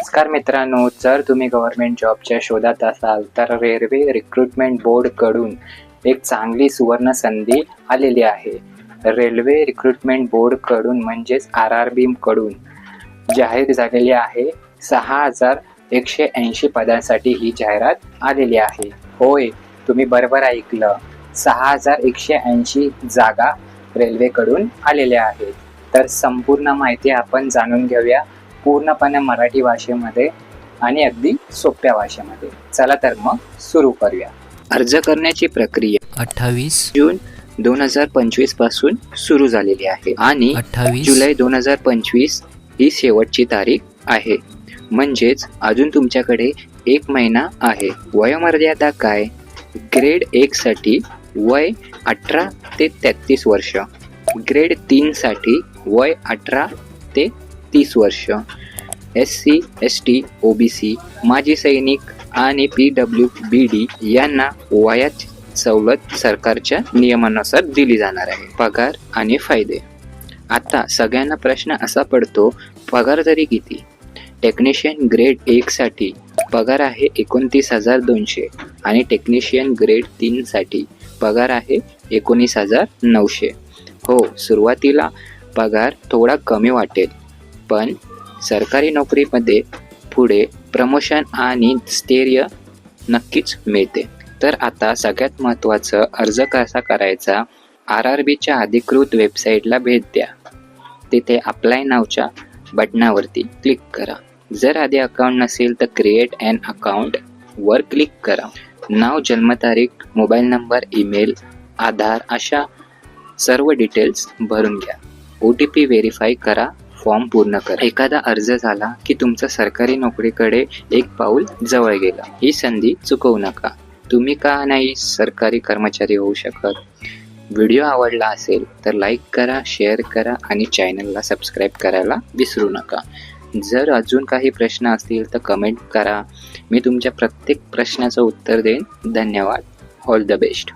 नमस्कार मित्रांनो जर तुम्ही गव्हर्नमेंट जॉबच्या शोधात असाल तर रेल्वे रिक्रुटमेंट बोर्डकडून एक चांगली सुवर्ण संधी आलेली आहे. रेल्वे रिक्रुटमेंट बोर्डकडून म्हणजेच आर आर बीकडून जाहीर झालेली आहे. सहा हजार एकशे ऐंशी पदांसाठी ही जाहिरात आलेली आहे. होय तुम्ही बरोबर ऐकलं. सहा हजार एकशे ऐंशी जागा रेल्वेकडून आलेल्या आहेत. तर संपूर्ण माहिती आपण जाणून घेऊया. पूर्णपणे मराठी भाषेमध्ये आणि अगदी सोप्या भाषेमध्ये. चला तर मग सुरू करूया. अर्ज करण्याची प्रक्रिया अठ्ठावीस. जून दोन हजार पंचवीसपासून सुरू झालेली आहे आणि अठ्ठावीस. जुलै दोन हजार पंचवीस ही शेवटची तारीख आहे. म्हणजेच अजून तुमच्याकडे एक महिना आहे. वयोमर्यादा काय? ग्रेड एक साठी वय अठरा ते तेहतीस वर्ष. ग्रेड तीन साठी वय अठरा ते तीस वर्ष. S C S T O B C माजी सैनिक आणि पी डब्ल्यू बी डी यांना वयात सवलत सरकारच्या नियमानुसार दिली जाणार आहे. पगार आणि फायदे. आता सगळ्यांना प्रश्न असा पडतो पगार तरी किती? टेक्निशियन ग्रेड एकसाठी पगार आहे एकोणतीस हजार दोनशे आणि टेक्निशियन ग्रेड तीनसाठी पगार आहे एकोणीस हजार नऊशे. हो सुरुवातीला पगार थोडा कमी वाटेल. पण सरकारी नोकरीमध्ये पुढे प्रमोशन आणि स्थैर्य नक्कीच मिळते. तर आता सगळ्यात महत्त्वाचं अर्ज कसा करायचा? आर आर बीच्या अधिकृत वेबसाईटला भेट द्या. तिथे अप्लाय नावच्या बटनावरती क्लिक करा. जर आधी अकाउंट नसेल तर क्रिएट अन अकाउंट वर क्लिक करा. नाव जन्मतारीख मोबाईल नंबर ईमेल आधार अशा सर्व डिटेल्स भरून घ्या. ओ टी पी व्हेरीफाय करा. फॉर्म पूर्ण करा. एखादा अर्ज झाला की तुमचं सरकारी नोकरीकडे एक पाऊल जवळ गेला. ही संधी चुकवू नका. तुम्ही का नाही सरकारी कर्मचारी होऊ शकत? व्हिडिओ आवडला असेल तर लाईक करा शेअर करा आणि चॅनलला सबस्क्राईब करायला विसरू नका. जर अजून काही प्रश्न असतील तर कमेंट करा. मी तुमच्या प्रत्येक प्रश्नाचं उत्तर देईन. धन्यवाद. All the best.